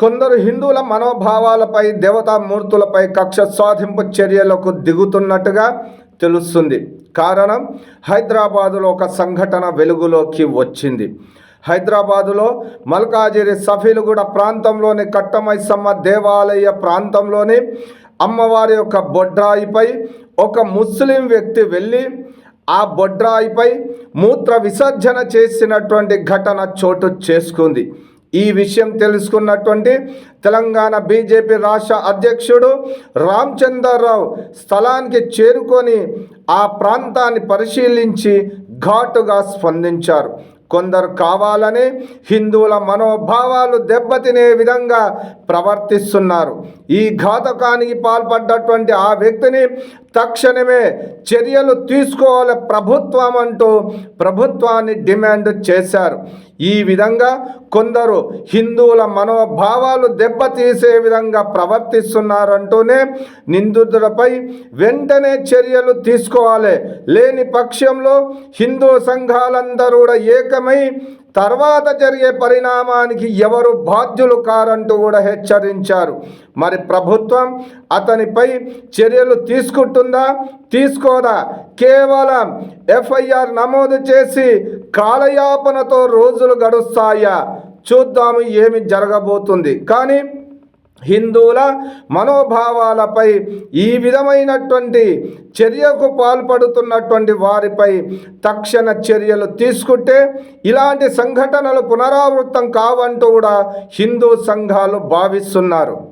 కొందరు హిందువుల మనోభావాలపై దేవతామూర్తులపై కక్ష సాధింపు చర్యలకు దిగుతున్నట్టుగా తెలుస్తుంది. కారణం హైదరాబాదులో ఒక సంఘటన వెలుగులోకి వచ్చింది. హైదరాబాదులో మల్కాజిరి సఫీలుగూడ ప్రాంతంలోని కట్టమైసమ్మ దేవాలయ ప్రాంతంలోని అమ్మవారి యొక్క బొడ్రాయిపై ఒక ముస్లిం వ్యక్తి వెళ్ళి ఆ బొడ్రాయిపై మూత్ర విసర్జన చేసినటువంటి ఘటన చోటు చేసుకుంది. ఈ విషయం తెలుసుకున్నటువంటి తెలంగాణ బీజేపీ రాష్ట్ర అధ్యక్షుడు రామచంద్రరావు స్థలానికి చేరుకొని ఆ ప్రాంతాన్ని పరిశీలించి ఘాటుగా స్పందించారు. కొందరు కావాలని హిందువుల మనోభావాలు దెబ్బతినే విధంగా ప్రవర్తిస్తున్నారు. ఈ ఘాతకానికి పాల్పడ్డటువంటి ఆ వ్యక్తిని తక్షణమే చర్యలు తీసుకోవాలి ప్రభుత్వం అంటూ ప్రభుత్వాన్ని డిమాండ్ చేశారు. ఈ విధంగా కొందరు హిందువుల మనోభావాలు దెబ్బతీసే విధంగా ప్రవర్తిస్తున్నారంటూనే నిందితులపై వెంటనే చర్యలు తీసుకోవాలి. లేని పక్షంలో హిందూ సంఘాలందరూ కూడా ఏకమై తర్వాత జరిగే పరిణామానికి ఎవరు బాధ్యులు కారంటూ కూడా హెచ్చరించారు. మరి ప్రభుత్వం అతనిపై చర్యలు తీసుకుంటుందా? తీసుకోదా? కేవలం ఎఫ్ఐఆర్ నమోదు చేసి కాలయాపనతో రోజులు గడుస్తాయా? చూద్దాము ఏమి జరగబోతుంది. కానీ హిందువుల మనోభావాలపై ఈ విధమైనటువంటి చర్యకు పాల్పడుతున్నటువంటి వారిపై తక్షణ చర్యలు తీసుకుంటే ఇలాంటి సంఘటనలు పునరావృతం కావంటూ కూడా హిందూ సంఘాలు భావిస్తున్నారు.